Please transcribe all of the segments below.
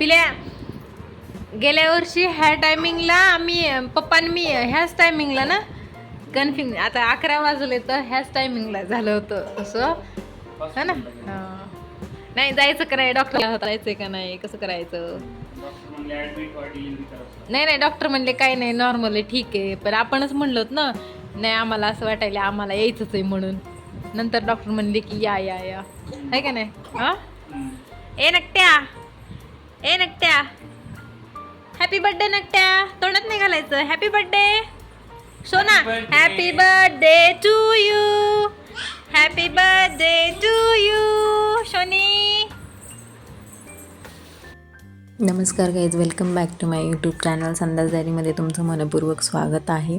पिल्या. गेल्या वर्षी ह्या टायमिंगला आम्ही पप्पा आणि मी ह्याच टायमिंगला ना कन्फ्युज आता अकरा वाजले तर ह्याच टायमिंगला झालं होतं असं. है ना. नाही जायचं का नाही? डॉक्टरला जायचंय का नाही? कसं करायचं? नाही नाही डॉक्टर म्हणले काही नाही नॉर्मल आहे ठीक आहे. पण आपणच म्हणलो ना नाही आम्हाला असं वाटायला आम्हाला यायचंच आहे म्हणून. नंतर डॉक्टर म्हणले की या या या. आहे का नाही? हा? ए नकट्या! ए नकट्या. हॅपी बर्थडे नकट्या. तोंडात नाही घालायचं. Happy birthday Sona happy birthday to you happy birthday to you Shoni. नमस्कार guys welcome back to my YouTube channel Sandas डायरीमध्ये तुमचं मनपूर्वक स्वागत आहे.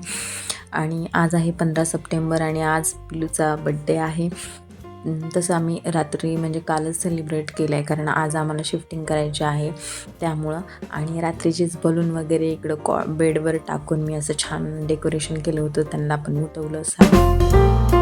आणि आज आहे पंधरा सप्टेंबर आणि आज पिलूचा बड्डे आहे. तसं आम्ही रात्री म्हणजे कालच सेलिब्रेट केलं आहे कारण आज आम्हाला शिफ्टिंग करायची आहे त्यामुळं. आणि रात्रीचेच बलून वगैरे इकडं कॉ बेडवर टाकून मी असं छान डेकोरेशन केलं होतं त्यांना पण उठवलं असं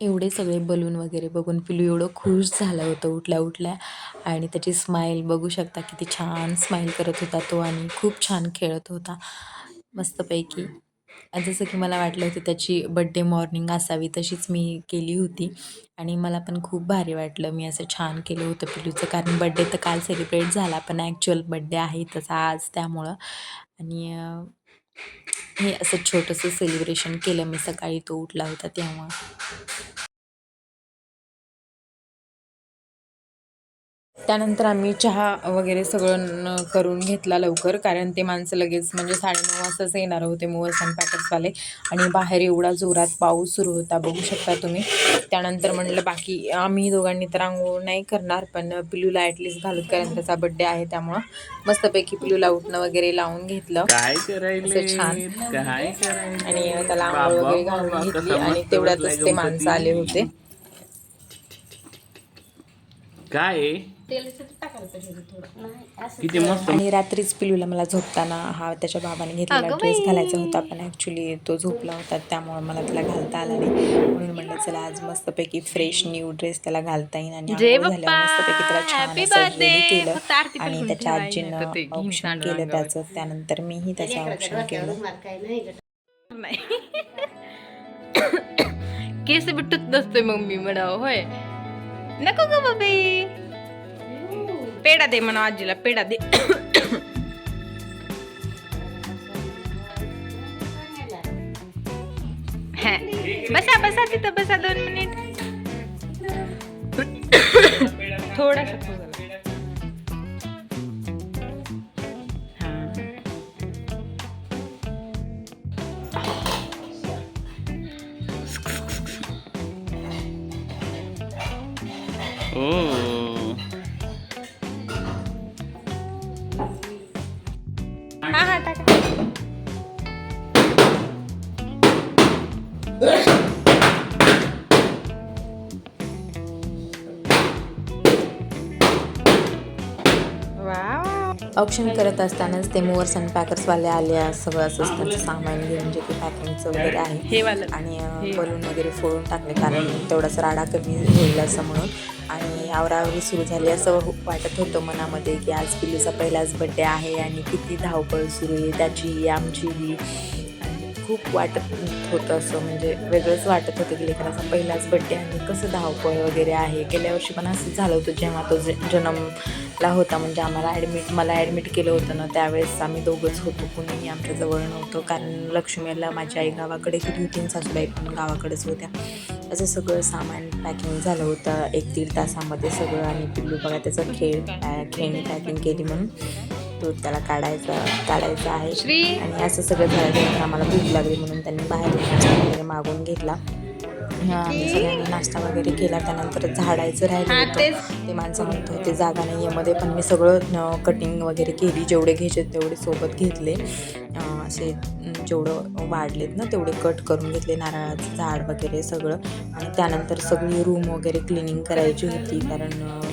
एवढे सगळे बलून वगैरे बघून पिलू एवढं खुश झालं होतं उठल्या उठल्या. आणि त्याची स्माईल बघू शकता किती छान स्माईल करत होता तो आणि खूप छान खेळत होता. मस्तपैकी. जसं की मला वाटलं होतं त्याची बड्डे मॉर्निंग असावी तशीच मी केली होती. आणि मला पण खूप भारी वाटलं मी असं छान केलं होतं पिलूचं. कारण बड्डे तर काल सेलिब्रेट झाला पण ॲक्च्युअल बड्डे आहे तसा आज त्यामुळं. आणि हे असं छोटंसं सेलिब्रेशन केलं मी. सकाळी तो उठला होता तेव्हा. त्यानंतर आम्ही चहा वगैरे सगळं करून घेतला लवकर कारण ते माणसं लगेच म्हणजे साडेनऊ वाजताच येणार होते मोअर्स अँड पॅकेट्सवाले आणि बाहेर एवढा जोरात पाऊस सुरू होता बघू शकता तुम्ही. त्यानंतर म्हणलं बाकी आम्ही दोघांनी तर आंघोळ नाही करणार पण पिलूला ॲटलिस्ट घालत कारण त्याचा बड्डे आहे त्यामुळं मस्तपैकी पिलूला उठणं वगैरे लावून घेतलं. छान. आणि त्याला आंघोळ वगैरे घालून घेतली आणि तेवढ्यातच ते माणसं आले होते. काय? किती मस्त. आणि रात्रीच पिलूला मला झोपताना हा त्याच्या बाबाने घेतलेला ड्रेस. घालायचा होता पण ॲक्च्युली तो झोपला होता त्यामुळे मला त्याला घालता आला नाही. म्हणून म्हणलं चला आज मस्तपैकी फ्रेश न्यू ड्रेस त्याला घालता येईल आणि आंघोळ झाल्यावर! मस्तपैकी त्याला छान Happy असं birthday! ready केलं आणि त्याच्या आजीनं सांडलं केलं. त्याचं. त्यानंतर मीही त्याचं ऑप्शन केलं. नाही केस बिट्टूच नसतोय मग मी म्हणावं होय. नको ग बाबी પેડા દે મને આજીલા પેડા દે બસા બસા થી તો બસા દોન મિનિટ થોડા ऑप्शन करत असतानाच ते मोवर्स आणि पॅकर्सवाले आले सगळं असंच त्यांचं सामान घेऊन जे की पॅकिंगचं वगैरे आहे. हे आणि बलून वगैरे फोडून टाकले कारण तेवढाच राडा कमी होईल असं म्हणून. आणि आवरावरी सुरू झाली असं हो- वाटत होतं मनामध्ये की आज पिल्लूचा पहिलाच बड्डे आहे आणि किती धावपळ सुरू आहे त्याची आमची आणि खूप वाटत होतं असं म्हणजे वेगळंच वाटत होतं की लेकराचा पहिलाच बड्डे आणि कसं धावपळ वगैरे आहे. गेल्या वर्षी पण असंच झालं होतं जेव्हा तो जे जन्मला होता म्हणजे आम्हाला ॲडमिट मला ॲडमिट केलं होतं ना त्यावेळेस आम्ही दोघंच होतो कुणीही आमच्या जवळ नव्हतं. कारण लक्ष्मीला माझी आई गावाकडे गेली होती आणि सासूबाई पण गावाकडेच होत्या. असं सगळं सामान पॅकिंग झालं होतं एक दीड तासामध्ये सगळं आणि पिल्लू बघा त्याचा खेळ खेळणी पॅकिंग केली म्हणून. तो त्याला काढायचा काढायचा आहे. आणि असं सगळं झाल्यानंतर आम्हाला भूक लागली म्हणून त्यांनी बाहेर मागून घेतला. आम्ही सगळ्यांनी नाश्ता वगैरे केला. त्यानंतर झाडायचं राहिलं. ते माणसं म्हणत होते जागा नाही यामध्ये पण मी सगळं कटिंग वगैरे केली. जेवढे घ्यायचे तेवढे सोबत घेतले. असे जेवढं वाढलेत ना तेवढे कट करून घेतले. नारळाचं झाड वगैरे सगळं. आणि त्यानंतर सगळी रूम वगैरे क्लिनिंग करायची होती. कारण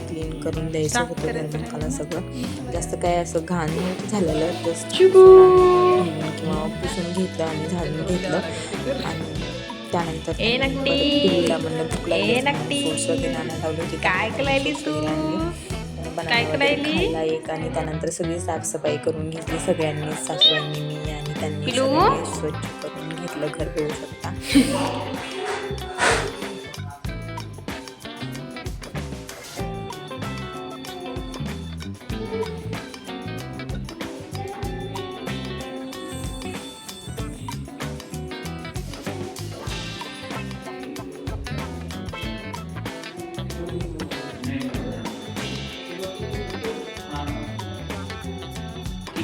क्लीन करून द्यायचं होतं. गर्मिकाला सगळं. जास्त काय असं घाण झालेलं जस्ट. किंवा पुसून घेतलं आणि झाडून घेतलं. आणि त्यानंतर ए. पिल्लूला म्हणलं भूक लागली ए असेल, नकटी. fruits वगैरे आणायला लावली होती काय करायली तू? काय? खाल्ला एक आणि त्यानंतर सगळी साफसफाई करून घेतली सगळ्यांनी सासूबाईंनी मी आणि त्यांनी स्वच्छ करून घेतलं घर बघू शकता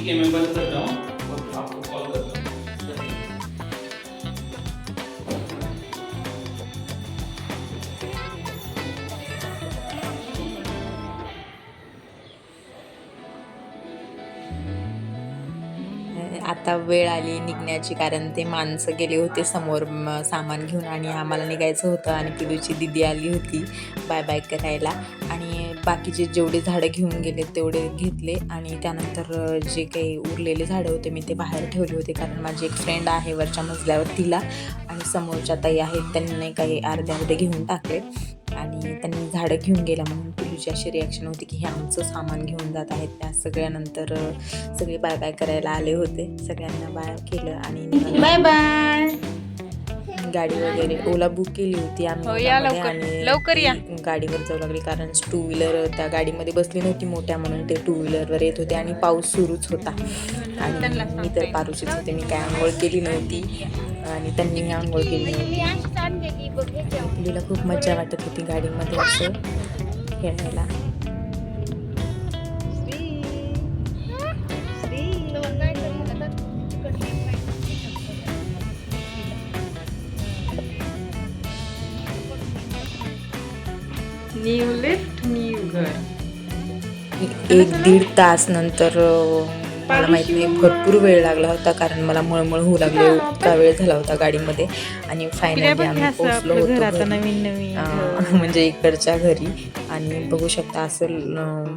ठीक है मैं बंद करता हूँ और आपको कॉल करता हूँ आता वेळ आली निघण्याची कारण ते माणसं गेले होते समोर सामान घेऊन आणि आम्हाला निघायचं होतं आणि पिलूची दिदी आली होती. बाय बाय करायला. आणि बाकीचे जेवढे झाडं घेऊन गेले तेवढे घेतले आणि त्यानंतर जे काही उरलेले झाडं होते मी ते बाहेर ठेवले होते कारण माझी एक फ्रेंड आहे वरच्या मजल्यावर तिला आणि समोरच्या ताई आहेत त्यांनी काही अर्धे अर्धे घेऊन टाकले आणि त्यांनी झाडं घेऊन गेल्या म्हणून पिलूची अशी रिॲक्शन होती की हे आमचं सामान घेऊन जात आहेत. त्या सगळ्यानंतर सगळे बाय बाय करायला आले होते. सगळ्यांना बाय केलं आणि बाय बाय गाडी वगैरे ओला बुक केली होती आम्ही हो, लवकर. या. गाडीवर जाऊ लागली कारण टू व्हीलर त्या गाडीमध्ये बसली नव्हती मोठ्या म्हणून ते टू व्हीलरवर येत होते आणि पाऊस सुरूच होता. आणि मी तर पारुशीच होते. मी काय आंघोळ केली नव्हती आणि त्यांनी आंघोळ केली नव्हती. मुलीला खूप मजा वाटत होती गाडीमध्ये असं खेळायला. न्यू लिफ्ट न्यू घर. एक दीड तास नंतर मला माहीत नाही भरपूर वेळ लागला होता कारण मला मळमळ होऊ लागले. इतका वेळ झाला होता गाडीमध्ये. आणि फायनली आम्ही पोहोचलो होतो म्हणजे इकडच्या घरी. आणि बघू शकता असं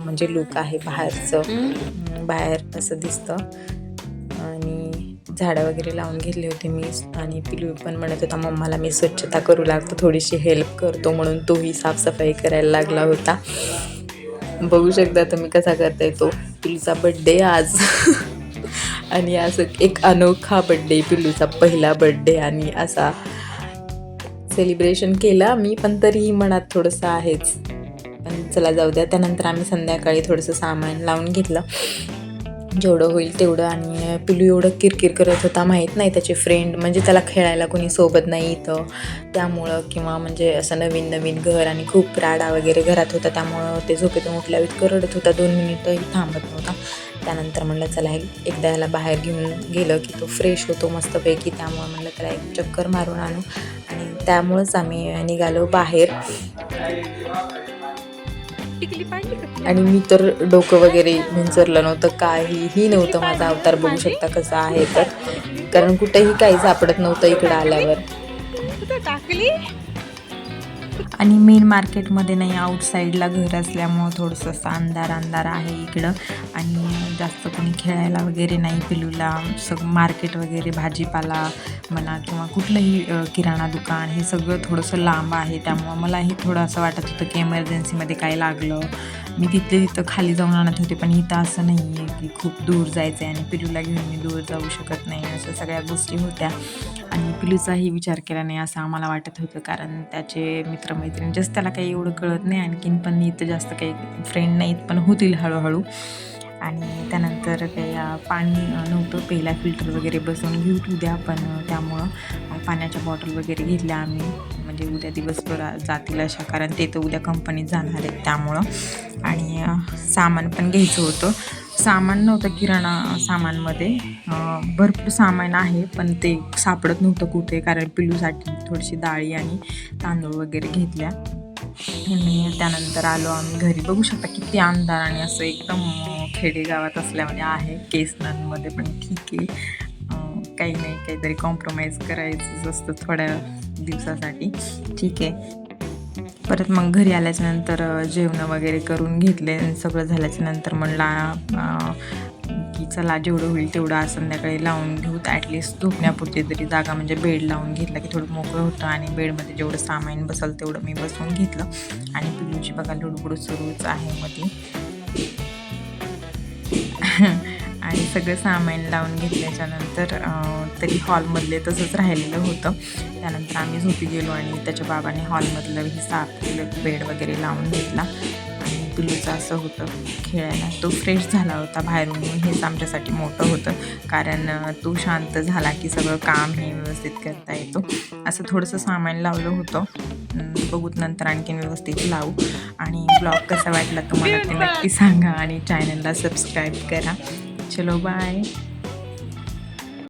म्हणजे लुक आहे बाहेरचं. बाहेर असं दिसतं. झाडं वगैरे लावून घेतली होती मी. आणि पिलू पण म्हणत होता मम्माला मी स्वच्छता करू लागतो थोडीशी हेल्प करतो म्हणून तोही साफसफाई करायला लागला होता. बघू शकता तुम्ही कसा करताय तो पिलूचा बड्डे आज. आणि असं एक अनोखा बड्डे पिलूचा पहिला बड्डे आणि असा सेलिब्रेशन केला मी पण तरीही मनात थोडंसं आहेच. पण चला जाऊ द्या त्यानंतर आम्ही संध्याकाळी थोडंसं सामान लावून घेतलं. जेवढं होईल तेवढं आणि पिलू एवढं किरकिर करत होता माहीत नाही त्याचे फ्रेंड म्हणजे त्याला खेळायला कोणी सोबत नाही इथं. त्यामुळं किंवा म्हणजे असं नवीन नवीन घर आणि खूप राडा वगैरे घरात होता त्यामुळं ते झोपेतून उठल्यावर इतकं रडत होता दोन मिनिटंही थांबत नव्हता. त्यानंतर म्हणलं चला एकदा याला बाहेर घेऊन गेलं की तो फ्रेश होतो मस्तपैकी. त्यामुळं म्हणलं त्याला एक चक्कर मारून आणू. आणि त्यामुळंच आम्ही निघालो बाहेर. टिकली पाहिजे आणि मी तर डोकं वगैरे विंचरलं नव्हतं काहीही नव्हतं माझा अवतार बघू शकता कसा आहे तर. कारण कुठेही काही सापडत नव्हतं इकडं आल्यावर. टाकली आणि मेन मार्केटमध्ये नाही आउटसाईडला घर असल्यामुळं थोडंसं असं अंधार अंधार आहे इकडं. आणि जास्त कोणी खेळायला वगैरे नाही पिलूला. सगळं मार्केट वगैरे भाजीपाला म्हणा किंवा कुठलंही किराणा दुकान हे सगळं थोडंसं लांब आहे. त्यामुळं मलाही थोडं असं वाटत होतं की एमर्जन्सीमध्ये काय लागलं. मी तिथले तिथं खाली जाऊन आणत होते पण इथं असं नाही आहे की खूप दूर जायचं आहे आणि पिलूला घेऊन मी दूर जाऊ शकत नाही अशा सगळ्या गोष्टी होत्या. आणि पिलूचाही विचार केला नाही असं आम्हाला वाटत होतं कारण त्याचे मित्रमैत्रिणी जास्त त्याला काही एवढं कळत नाही आणखीन पण इथं जास्त काही फ्रेंड नाहीत पण होतील हळूहळू. आणि त्यानंतर काही पाणी नव्हतं. पहिला फिल्टर वगैरे बसवून घेऊ उद्या पण त्यामुळं पाण्याच्या बॉटल वगैरे घेतल्या आम्ही. म्हणजे उद्या दिवसभर जातील अशा कारण ते तर उद्या कंपनीत जाणार आहेत त्यामुळं. आणि सामान पण घ्यायचं होतं. सामान नव्हतं किराणा सामानमध्ये. भरपूर सामान आहे पण ते सापडत नव्हतं कुठे कारण पिलूसाठी थोडीशी डाळी आणि तांदूळ वगैरे घेतल्या. आणि त्यानंतर आलो आम्ही घरी. बघू शकता किती अंधार आणि असं एकदम खेडेगावात असल्यामुळे आहे. केसनांमध्ये पण ठीक आहे. काही नाही काहीतरी कॉम्प्रोमाइज करायचंच असतं थोड्या दिवसासाठी. ठीक आहे. परत मग घरी आल्याच्यानंतर जेवणं वगैरे करून घेतले सगळं झाल्याच्यानंतर म्हणला की चला जेवढं होईल तेवढं आज संध्याकाळी लावून घेऊ. ॲटलिस्ट झोपण्यापुरती तरी जागा म्हणजे बेड लावून घेतला की थोडं मोकळं होतं आणि बेडमध्ये जेवढं सामान बसल तेवढं मी बसवून घेतलं. आणि पिलूची बघा लुडबुड सुरूच आहे मध्ये आणि सगळं सामान लावून घेतल्याच्यानंतर तरी हॉलमधले तसंच राहिलेलं होतं. त्यानंतर आम्ही झोपी गेलो आणि त्याच्या बाबाने हॉलमधलं ही साफ केलं बेड वगैरे लावून घेतला. पिलूचं असं होतं खेळायला. तो फ्रेश झाला होता बाहेरून हेच आमच्यासाठी मोठं होतं. कारण तो शांत झाला की सगळं काम हे व्यवस्थित करता येतो. असं थोडंसं सामान लावलं होतं. बघूत नंतर आणखीन व्यवस्थित लावू. आणि ब्लॉग कसा वाटला तुम्हाला ते नक्की सांगा आणि चॅनलला सबस्क्राईब करा. चलो बाय